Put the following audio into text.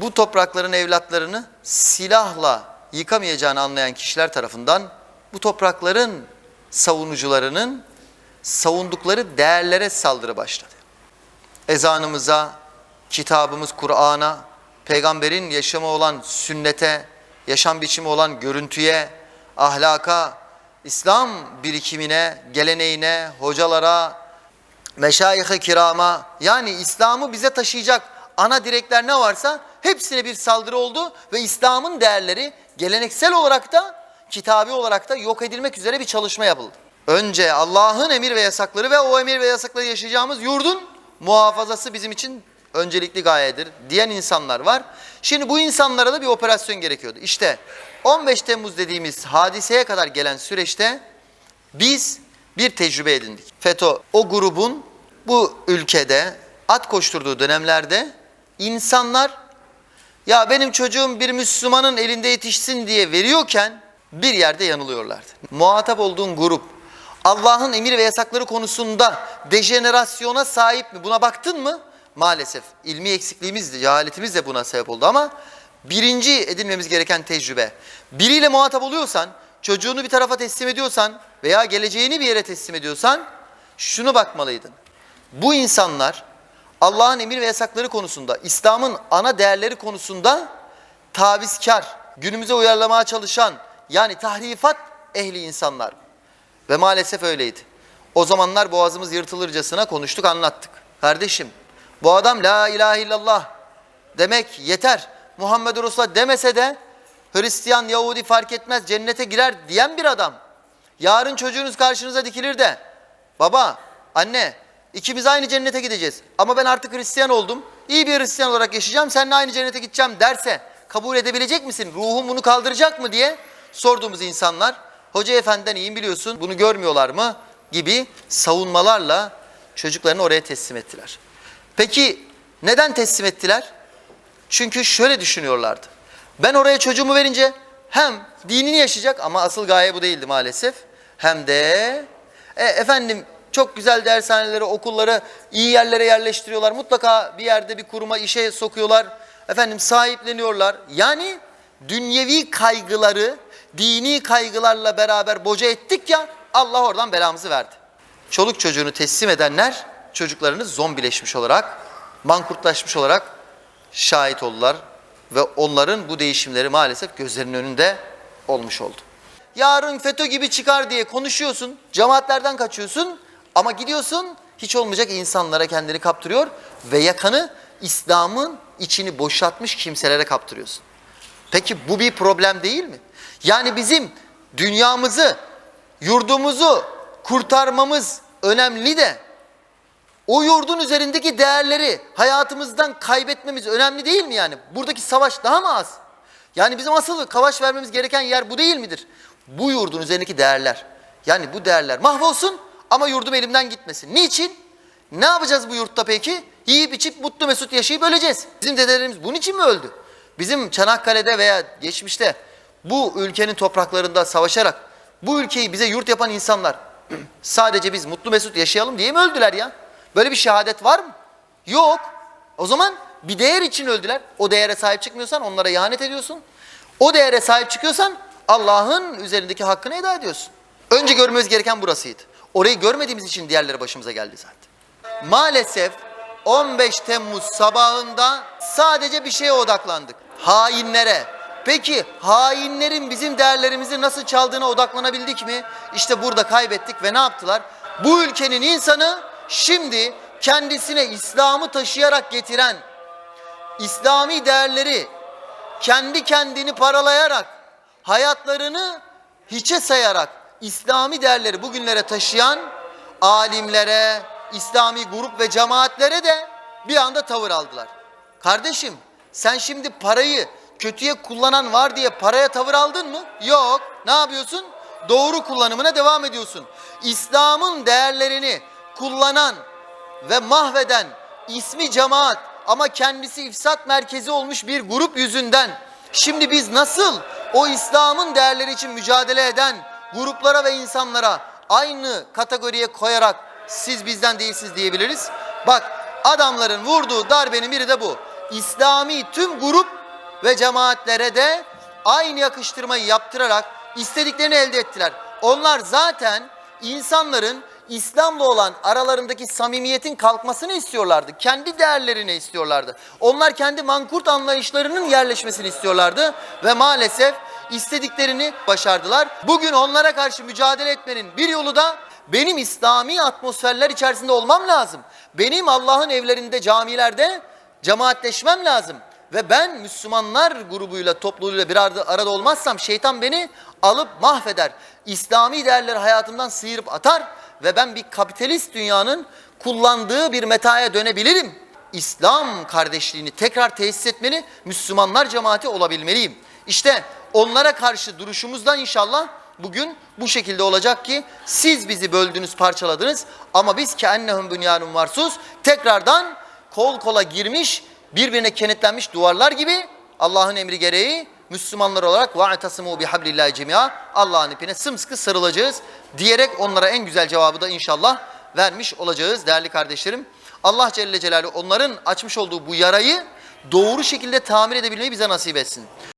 bu toprakların evlatlarını silahla yıkamayacağını anlayan kişiler tarafından bu toprakların savunucularının savundukları değerlere saldırı başladı. Ezanımıza, kitabımız Kur'an'a, peygamberin yaşamı olan sünnete, yaşam biçimi olan görüntüye, ahlaka, İslam birikimine, geleneğine, hocalara, meşayih-i kirama yani İslam'ı bize taşıyacak ana direkler ne varsa hepsine bir saldırı oldu ve İslam'ın değerleri geleneksel olarak da kitabi olarak da yok edilmek üzere bir çalışma yapıldı. Önce Allah'ın emir ve yasakları ve o emir ve yasakları yaşayacağımız yurdun muhafazası bizim için öncelikli gayedir diyen insanlar var. Şimdi bu insanlara da bir operasyon gerekiyordu. İşte 15 Temmuz dediğimiz hadiseye kadar gelen süreçte biz bir tecrübe edindik. FETÖ o grubun bu ülkede at koşturduğu dönemlerde insanlar ya benim çocuğum bir Müslümanın elinde yetişsin diye veriyorken bir yerde yanılıyorlardı. Muhatap olduğun grup Allah'ın emir ve yasakları konusunda dejenerasyona sahip mi? Buna baktın mı? Maalesef ilmi eksikliğimiz de cehaletimiz de buna sebep oldu ama birinci edinmemiz gereken tecrübe. Biriyle muhatap oluyorsan, çocuğunu bir tarafa teslim ediyorsan veya geleceğini bir yere teslim ediyorsan şunu bakmalıydın. Bu insanlar Allah'ın emir ve yasakları konusunda, İslam'ın ana değerleri konusunda tavizkar, günümüze uyarlamaya çalışan yani tahrifat ehli insanlar. Ve maalesef öyleydi. O zamanlar boğazımız yırtılırcasına konuştuk anlattık. Kardeşim bu adam la ilahe illallah demek yeter. Muhammed Resulullah demese de Hristiyan, Yahudi fark etmez cennete girer diyen bir adam. Yarın çocuğunuz karşınıza dikilir de baba, anne ikimiz aynı cennete gideceğiz. Ama ben artık Hristiyan oldum. İyi bir Hristiyan olarak yaşayacağım. Seninle aynı cennete gideceğim derse kabul edebilecek misin? Ruhun bunu kaldıracak mı diye sorduğumuz insanlar hoca efendiden iyiyim biliyorsun bunu görmüyorlar mı gibi savunmalarla çocuklarını oraya teslim ettiler. Peki neden teslim ettiler? Çünkü şöyle düşünüyorlardı. Ben oraya çocuğumu verince hem dinini yaşayacak ama asıl gaye bu değildi maalesef. Hem de e, efendim çok güzel dershaneleri, okulları iyi yerlere yerleştiriyorlar. Mutlaka bir yerde bir kuruma işe sokuyorlar. Efendim sahipleniyorlar. Yani dünyevi kaygıları dini kaygılarla beraber boca ettik ya Allah oradan belamızı verdi. Çoluk çocuğunu teslim edenler çocuklarını zombileşmiş olarak, mankurtlaşmış olarak şahit oldular ve onların bu değişimleri maalesef gözlerinin önünde olmuş oldu. Yarın FETÖ gibi çıkar diye konuşuyorsun, cemaatlerden kaçıyorsun ama gidiyorsun hiç olmayacak insanlara kendini kaptırıyor ve yakanı İslam'ın içini boşaltmış kimselere kaptırıyorsun. Peki bu bir problem değil mi? Yani bizim dünyamızı, yurdumuzu kurtarmamız önemli de o yurdun üzerindeki değerleri hayatımızdan kaybetmemiz önemli değil mi yani? Buradaki savaş daha mı az? Yani bizim asıl savaş vermemiz gereken yer bu değil midir? Bu yurdun üzerindeki değerler. Yani bu değerler mahvolsun ama yurdum elimden gitmesin. Niçin? Ne yapacağız bu yurtta peki? Yiyip içip mutlu mesut yaşayıp öleceğiz. Bizim dedelerimiz bunun için mi öldü? Bizim Çanakkale'de veya geçmişte bu ülkenin topraklarında savaşarak bu ülkeyi bize yurt yapan insanlar sadece biz mutlu mesut yaşayalım diye mi öldüler ya? Böyle bir şehadet var mı? Yok. O zaman bir değer için öldüler. O değere sahip çıkmıyorsan onlara ihanet ediyorsun. O değere sahip çıkıyorsan Allah'ın üzerindeki hakkını eda ediyorsun. Önce görmemiz gereken burasıydı. Orayı görmediğimiz için diğerleri başımıza geldi zaten. Maalesef 15 Temmuz sabahında sadece bir şeye odaklandık. Hainlere. Peki hainlerin bizim değerlerimizi nasıl çaldığına odaklanabildik mi? İşte burada kaybettik ve ne yaptılar? Bu ülkenin insanı şimdi kendisine İslam'ı taşıyarak getiren İslami değerleri kendi kendini paralayarak hayatlarını hiçe sayarak İslami değerleri bugünlere taşıyan alimlere, İslami grup ve cemaatlere de bir anda tavır aldılar. Kardeşim sen şimdi parayı kötüye kullanan var diye paraya tavır aldın mı? Yok. Ne yapıyorsun? Doğru kullanımına devam ediyorsun. İslam'ın değerlerini kullanan ve mahveden ismi cemaat ama kendisi ifsat merkezi olmuş bir grup yüzünden şimdi biz nasıl o İslam'ın değerleri için mücadele eden gruplara ve insanlara aynı kategoriye koyarak siz bizden değilsiniz diyebiliriz? Bak adamların vurduğu darbenin biri de bu. İslami tüm grup ve cemaatlere de aynı yakıştırmayı yaptırarak istediklerini elde ettiler. Onlar zaten insanların İslam'la olan aralarındaki samimiyetin kalkmasını istiyorlardı. Kendi değerlerini istiyorlardı. Onlar kendi mankurt anlayışlarının yerleşmesini istiyorlardı ve maalesef istediklerini başardılar. Bugün onlara karşı mücadele etmenin bir yolu da benim İslami atmosferler içerisinde olmam lazım. Benim Allah'ın evlerinde, camilerde cemaatleşmem lazım. Ve ben Müslümanlar grubuyla, topluluğuyla bir arada, arada olmazsam şeytan beni alıp mahveder. İslami değerleri hayatımdan sıyırıp atar ve ben bir kapitalist dünyanın kullandığı bir metaya dönebilirim. İslam kardeşliğini tekrar tesis etmeli, Müslümanlar cemaati olabilmeliyim. İşte onlara karşı duruşumuzdan inşallah bugün bu şekilde olacak ki siz bizi böldünüz, parçaladınız ama biz ki ennehum bünyanun marsuz tekrardan kol kola girmiş, birbirine kenetlenmiş duvarlar gibi Allah'ın emri gereği Müslümanlar olarak va'tasimu bihablillahi cemia Allah'ın ipine sımsıkı sarılacağız diyerek onlara en güzel cevabı da inşallah vermiş olacağız değerli kardeşlerim. Allah Celle Celaluhu onların açmış olduğu bu yarayı doğru şekilde tamir edebilmeyi bize nasip etsin.